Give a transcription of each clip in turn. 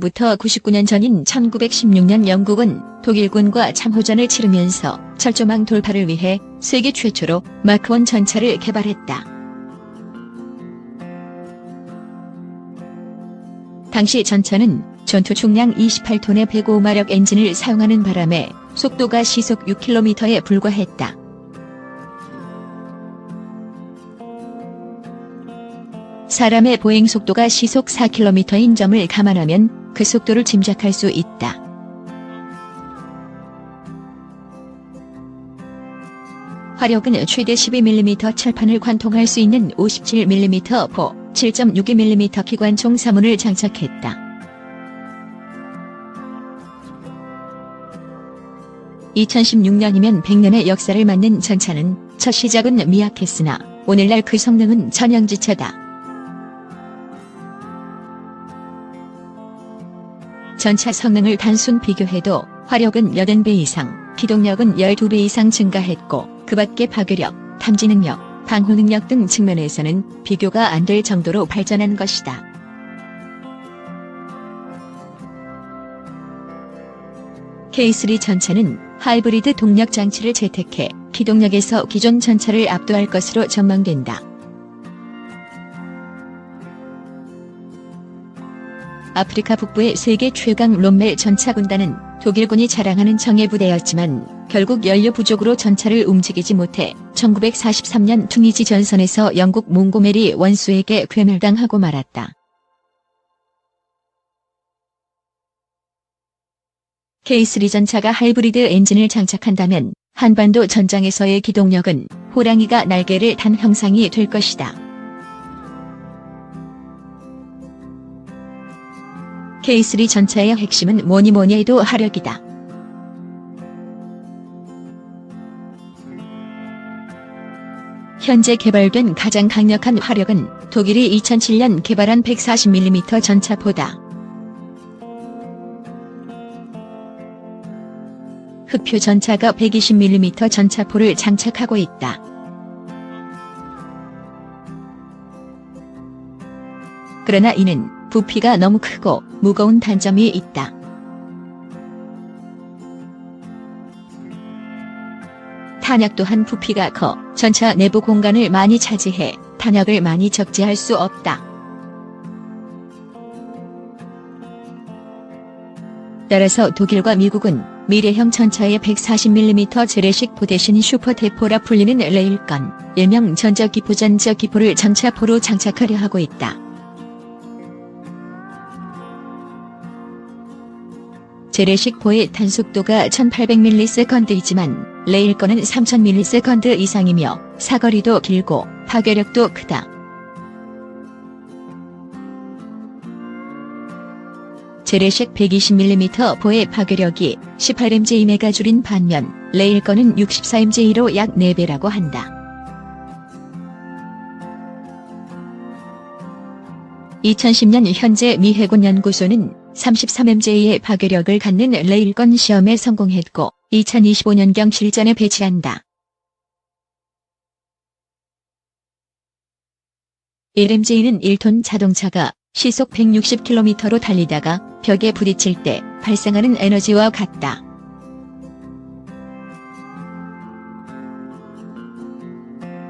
부터 99년 전인 1916년 영국은 독일군과 참호전을 치르면서 철조망 돌파를 위해 세계 최초로 마크1 전차를 개발했다. 당시 전차는 전투 중량 28톤의 105마력 엔진을 사용하는 바람에 속도가 시속 6km에 불과했다. 사람의 보행 속도가 시속 4km인 점을 감안하면 그 속도를 짐작할 수 있다. 화력은 최대 12mm 철판을 관통할 수 있는 57mm 포 7.62mm 기관총 3문을 장착했다. 2016년이면 100년의 역사를 맞는 전차는 첫 시작은 미약했으나 오늘날 그 성능은 전형지차다. 전차 성능을 단순 비교해도 화력은 80배 이상, 기동력은 12배 이상 증가했고 그 밖에 파괴력, 탐지 능력, 방호 능력 등 측면에서는 비교가 안 될 정도로 발전한 것이다. K3 전차는 하이브리드 동력 장치를 채택해 기동력에서 기존 전차를 압도할 것으로 전망된다. 아프리카 북부의 세계 최강 롬멜 전차 군단은 독일군이 자랑하는 정예부대였지만 결국 연료 부족으로 전차를 움직이지 못해 1943년 퉁이지 전선에서 영국 몽고메리 원수에게 괴멸당하고 말았다. K3 전차가 하이브리드 엔진을 장착한다면 한반도 전장에서의 기동력은 호랑이가 날개를 단 형상이 될 것이다. K3 전차의 핵심은 뭐니 뭐니 해도 화력이다. 현재 개발된 가장 강력한 화력은 독일이 2007년 개발한 140mm 전차포다. 흑표 전차가 120mm 전차포를 장착하고 있다. 그러나 이는 부피가 너무 크고 무거운 단점이 있다. 탄약 또한 부피가 커 전차 내부 공간을 많이 차지해 탄약을 많이 적재할 수 없다. 따라서 독일과 미국은 미래형 전차의 140mm 재래식 포 대신 슈퍼대포라 불리는 레일건, 일명 전자기포 전자기포를 전차포로 장착하려 하고 있다. 재래식 포의 단속도가 1800ms이지만 레일건은 3000ms 이상이며 사거리도 길고 파괴력도 크다. 재래식 120mm 포의 파괴력이 18mg임에가 줄인 반면 레일건은 64mg로 약 4배라고 한다. 2010년 현재 미 해군 연구소는 33mg의 파괴력을 갖는 레일건 시험에 성공했고 2025년경 실전에 배치한다. 1mg는 1톤 자동차가 시속 160km로 달리다가 벽에 부딪힐 때 발생하는 에너지와 같다.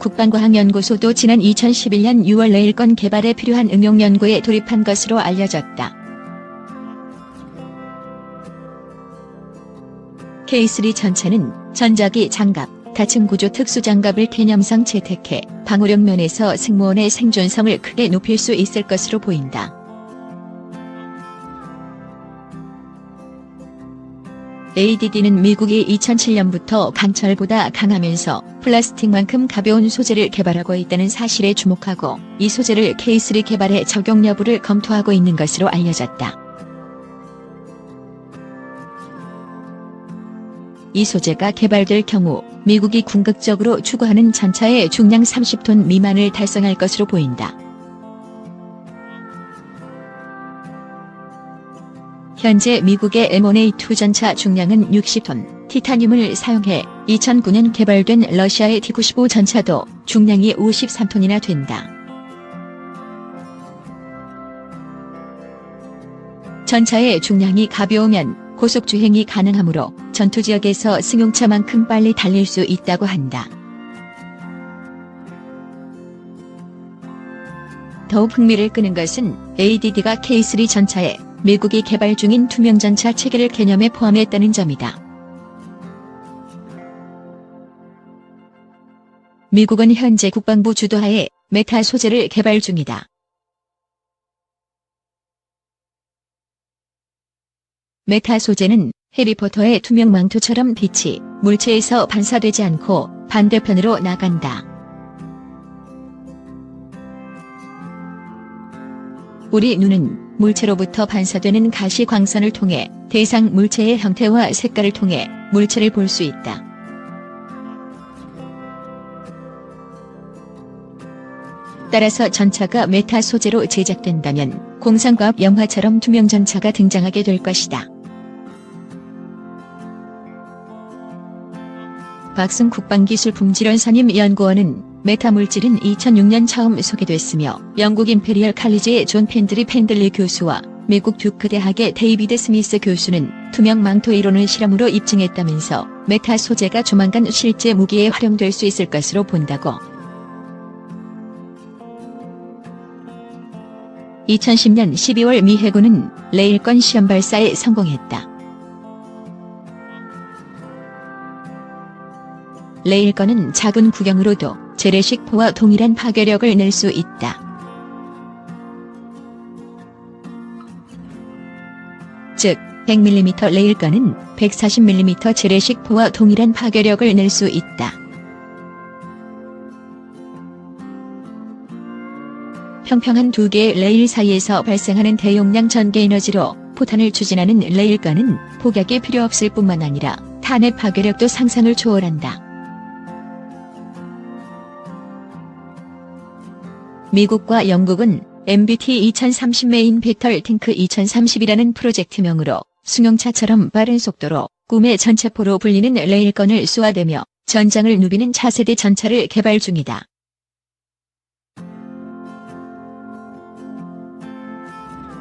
국방과학연구소도 지난 2011년 6월 레일건 개발에 필요한 응용 연구에 돌입한 것으로 알려졌다. K3 전차는 전자기 장갑, 다층 구조 특수 장갑을 개념상 채택해 방호력 면에서 승무원의 생존성을 크게 높일 수 있을 것으로 보인다. ADD는 미국이 2007년부터 강철보다 강하면서 플라스틱만큼 가벼운 소재를 개발하고 있다는 사실에 주목하고 이 소재를 K3 개발의 적용 여부를 검토하고 있는 것으로 알려졌다. 이 소재가 개발될 경우 미국이 궁극적으로 추구하는 전차의 중량 30톤 미만을 달성할 것으로 보인다. 현재 미국의 M1A2 전차 중량은 60톤, 티타늄을 사용해 2009년 개발된 러시아의 T-95 전차도 중량이 53톤이나 된다. 전차의 중량이 가벼우면 고속 주행이 가능하므로 전투 지역에서 승용차만큼 빨리 달릴 수 있다고 한다. 더욱 흥미를 끄는 것은 ADD가 K3 전차에 미국이 개발 중인 투명 전차 체계를 개념에 포함했다는 점이다. 미국은 현재 국방부 주도하에 메타 소재를 개발 중이다. 메타 소재는 해리포터의 투명 망토처럼 빛이 물체에서 반사되지 않고 반대편으로 나간다. 우리 눈은 물체로부터 반사되는 가시 광선을 통해 대상 물체의 형태와 색깔을 통해 물체를 볼 수 있다. 따라서 전차가 메타 소재로 제작된다면 공상과학 영화처럼 투명 전차가 등장하게 될 것이다. 박승 국방기술품질원사님 연구원은 메타 물질은 2006년 처음 소개됐으며 영국 임페리얼 칼리지의 존 펜들리 펜들리 교수와 미국 듀크 대학의 데이비드 스미스 교수는 투명 망토 이론을 실험으로 입증했다면서 메타 소재가 조만간 실제 무기에 활용될 수 있을 것으로 본다고. 2010년 12월 미 해군은 레일건 시험 발사에 성공했다. 레일건은 작은 구경으로도 재래식 포와 동일한 파괴력을 낼 수 있다. 즉, 100mm 레일건은 140mm 재래식 포와 동일한 파괴력을 낼 수 있다. 평평한 두 개의 레일 사이에서 발생하는 대용량 전개 에너지로 포탄을 추진하는 레일건은 폭약이 필요 없을 뿐만 아니라 탄의 파괴력도 상상을 초월한다. 미국과 영국은 MBT 2030 메인 배털 탱크 2030이라는 프로젝트명으로 승용차처럼 빠른 속도로 꿈의 전차포로 불리는 레일건을 쏘아대며 전장을 누비는 차세대 전차를 개발 중이다.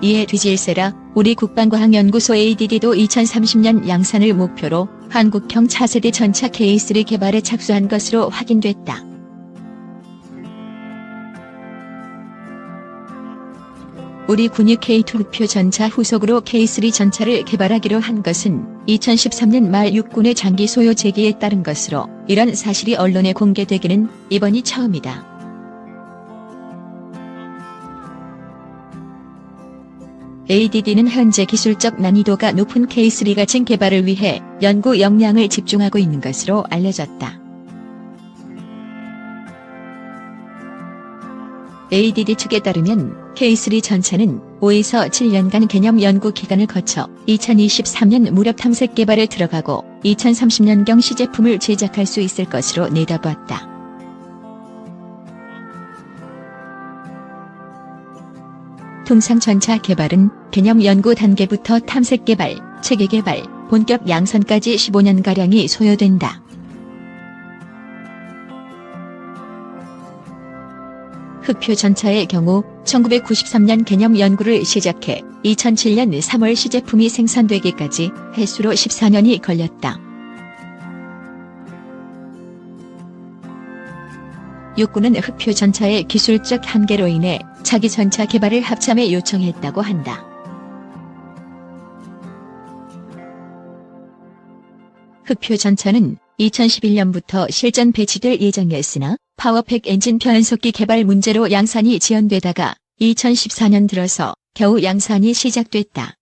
이에 뒤질세라 우리 국방과학연구소 ADD도 2030년 양산을 목표로 한국형 차세대 전차 K3 개발에 착수한 것으로 확인됐다. 우리 군이 K2 흑표 전차 후속으로 K3 전차를 개발하기로 한 것은 2013년 말 육군의 장기 소요 제기에 따른 것으로 이런 사실이 언론에 공개되기는 이번이 처음이다. ADD는 현재 기술적 난이도가 높은 K3 가칭 개발을 위해 연구 역량을 집중하고 있는 것으로 알려졌다. ADD 측에 따르면 K3 전차는 5에서 7년간 개념 연구 기간을 거쳐 2023년 무렵 탐색 개발에 들어가고 2030년경 시제품을 제작할 수 있을 것으로 내다봤다. 통상 전차 개발은 개념 연구 단계부터 탐색 개발, 체계 개발, 본격 양산까지 15년가량이 소요된다. 흑표 전차의 경우 1993년 개념 연구를 시작해 2007년 3월 시제품이 생산되기까지 해수로 14년이 걸렸다. 육군은 흑표 전차의 기술적 한계로 인해 자기 전차 개발을 합참에 요청했다고 한다. 흑표 전차는 2011년부터 실전 배치될 예정이었으나 파워팩 엔진 변속기 개발 문제로 양산이 지연되다가 2014년 들어서 겨우 양산이 시작됐다.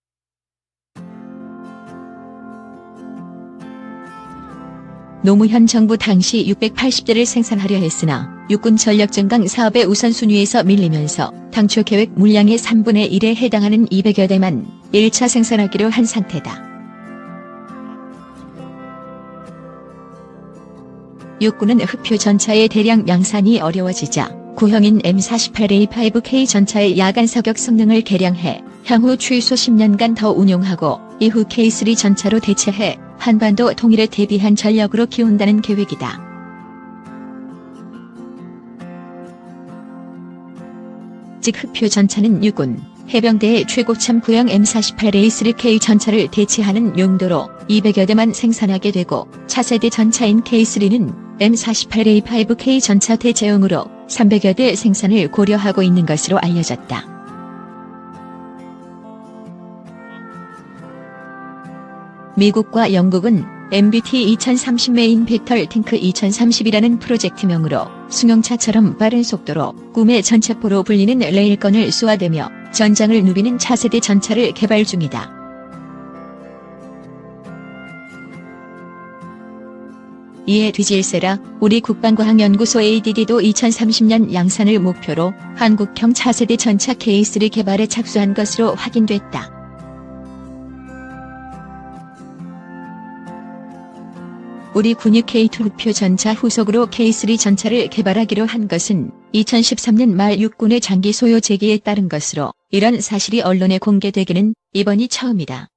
노무현 정부 당시 680대를 생산하려 했으나 육군 전력 증강 사업의 우선순위에서 밀리면서 당초 계획 물량의 3분의 1에 해당하는 200여 대만 1차 생산하기로 한 상태다. 육군은 흑표 전차의 대량 양산이 어려워지자 구형인 M48A5K 전차의 야간 사격 성능을 개량해 향후 최소 10년간 더 운용하고 이후 K3 전차로 대체해 한반도 통일에 대비한 전력으로 키운다는 계획이다. 즉 흑표 전차는 육군, 해병대의 최고참 구형 M48 A3K 전차를 대체하는 용도로 200여 대만 생산하게 되고 차세대 전차인 K3는 M48 A5K 전차 대체용으로 300여 대 생산을 고려하고 있는 것으로 알려졌다. 미국과 영국은 MBT 2030 메인 배털 탱크 2030이라는 프로젝트명으로 승용차처럼 빠른 속도로 꿈의 전차포로 불리는 레일건을 쏘아대며 전장을 누비는 차세대 전차를 개발 중이다. 이에 뒤질세라 우리 국방과학연구소 ADD도 2030년 양산을 목표로 한국형 차세대 전차 K3 개발에 착수한 것으로 확인됐다. 우리 군이 K2 흑표 전차 후속으로 K3 전차를 개발하기로 한 것은 2013년 말 육군의 장기 소요 제기에 따른 것으로 이런 사실이 언론에 공개되기는 이번이 처음이다.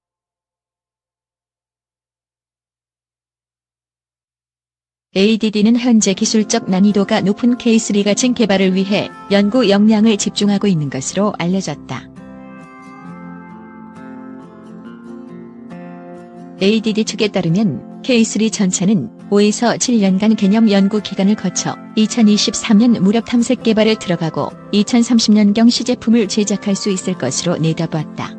ADD는 현재 기술적 난이도가 높은 K3 가칭 개발을 위해 연구 역량을 집중하고 있는 것으로 알려졌다. ADD 측에 따르면 K3 전차는 5에서 7년간 개념 연구 기간을 거쳐 2023년 무력 탐색 개발에 들어가고 2030년경 시제품을 제작할 수 있을 것으로 내다봤다.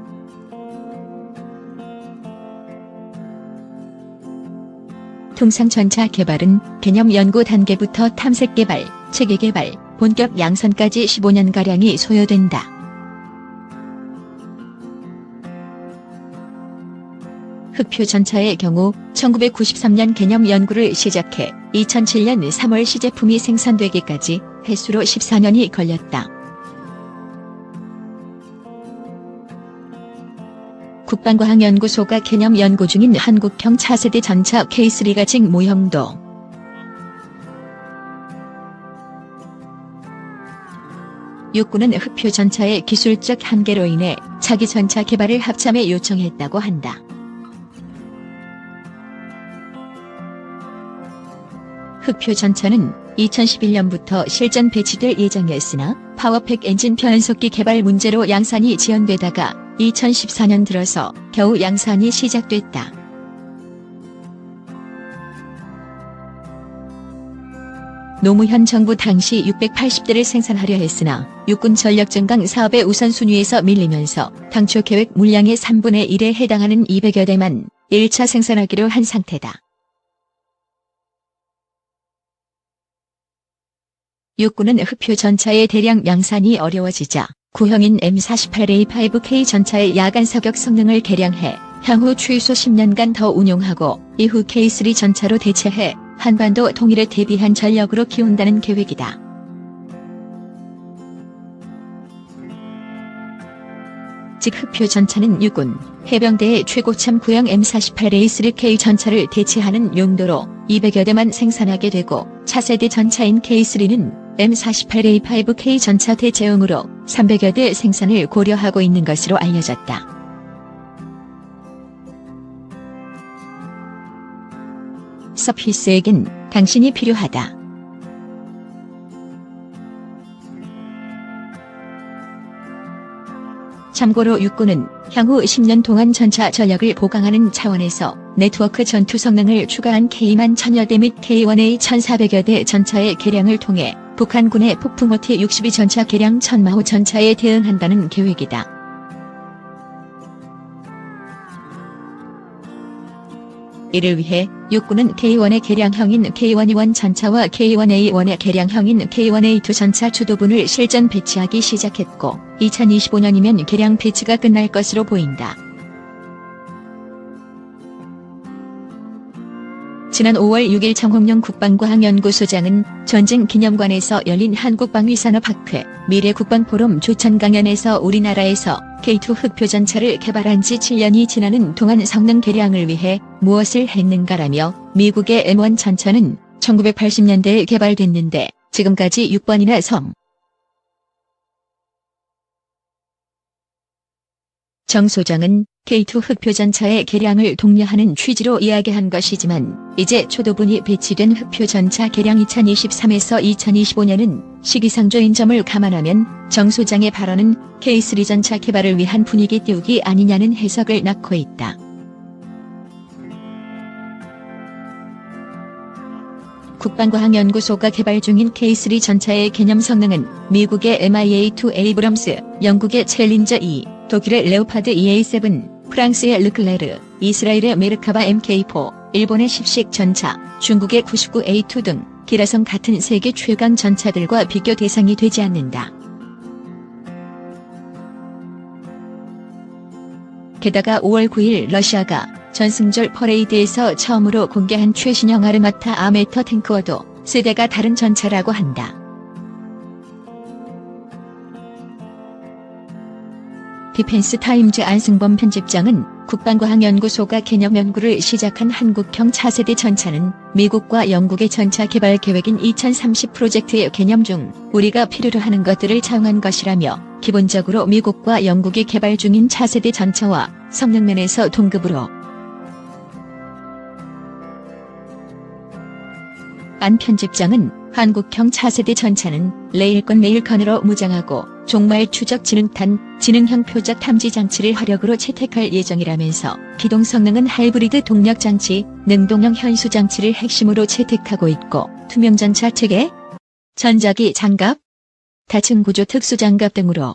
통상 전차 개발은 개념 연구 단계부터 탐색 개발, 체계 개발, 본격 양산까지 15년가량이 소요된다. 흑표 전차의 경우 1993년 개념 연구를 시작해 2007년 3월 시제품이 생산되기까지 횟수로 14년이 걸렸다. 국방과학연구소가 개념 연구 중인 한국형 차세대 전차 K3 가칭 모형도 육군은 흑표 전차의 기술적 한계로 인해 차기 전차 개발을 합참에 요청했다고 한다. 흑표 전차는 2011년부터 실전 배치될 예정이었으나 파워팩 엔진 변속기 개발 문제로 양산이 지연되다가 2014년 들어서 겨우 양산이 시작됐다. 노무현 정부 당시 680대를 생산하려 했으나 육군 전력 증강 사업의 우선순위에서 밀리면서 당초 계획 물량의 3분의 1에 해당하는 200여 대만 1차 생산하기로 한 상태다. 육군은 흑표 전차의 대량 양산이 어려워지자 구형인 M48A5K 전차의 야간 사격 성능을 개량해 향후 최소 10년간 더 운용하고 이후 K3 전차로 대체해 한반도 통일에 대비한 전력으로 키운다는 계획이다. 즉 흑표 전차는 육군, 해병대의 최고참 구형 M48A3K 전차를 대체하는 용도로 200여 대만 생산하게 되고 차세대 전차인 K3는 M48A5K 전차 대체용으로 300여 대 생산을 고려하고 있는 것으로 알려졌다. 서피스에겐 당신이 필요하다. 참고로 육군은 향후 10년 동안 전차 전력을 보강하는 차원에서 네트워크 전투 성능을 추가한 K만 1000여 대 및 K1A 1400여 대 전차의 개량을 통해 북한군의 폭풍호티 62 전차 개량 천마호 전차에 대응한다는 계획이다. 이를 위해 육군은 K1의 개량형인 K1E1 전차와 K1A1의 개량형인 K1A2 전차 주도분을 실전 배치하기 시작했고 2025년이면 개량 배치가 끝날 것으로 보인다. 지난 5월 6일 정홍영 국방과학연구소장은 전쟁 기념관에서 열린 한국방위산업학회 미래 국방포럼 조천 강연에서 우리나라에서 K2 흑표전차를 개발한 지 7년이 지나는 동안 성능 개량을 위해 무엇을 했는가라며 미국의 M1 전차는 1980년대에 개발됐는데 지금까지 6번이나 성. 정 소장은 K2 흑표전차의 개량을 독려하는 취지로 이야기한 것이지만 이제 초도분이 배치된 흑표전차 개량 2023에서 2025년은 시기상조인 점을 감안하면 정 소장의 발언은 K3 전차 개발을 위한 분위기 띄우기 아니냐는 해석을 낳고 있다. 국방과학연구소가 개발 중인 K3 전차의 개념 성능은 미국의 MIA-2 에이브럼스, 영국의 챌린저 2, 독일의 레오파드 EA7, 프랑스의 르클레르, 이스라엘의 메르카바 MK4, 일본의 10식 전차, 중국의 99A2 등 기라성 같은 세계 최강 전차들과 비교 대상이 되지 않는다. 게다가 5월 9일 러시아가 전승절 퍼레이드에서 처음으로 공개한 최신형 아르마타 아메터 탱크와도 세대가 다른 전차라고 한다. 디펜스 타임즈 안승범 편집장은 국방과학연구소가 개념 연구를 시작한 한국형 차세대 전차는 미국과 영국의 전차 개발 계획인 2030 프로젝트의 개념 중 우리가 필요로 하는 것들을 차용한 것이라며 기본적으로 미국과 영국이 개발 중인 차세대 전차와 성능 면에서 동급으로 안 편집장은 한국형 차세대 전차는 레일건 레일건으로 무장하고 종말 추적 지능탄, 지능형 표적 탐지 장치를 화력으로 채택할 예정이라면서 기동 성능은 하이브리드 동력 장치, 능동형 현수 장치를 핵심으로 채택하고 있고 투명 전차 체계, 전자기 장갑, 다층 구조 특수 장갑 등으로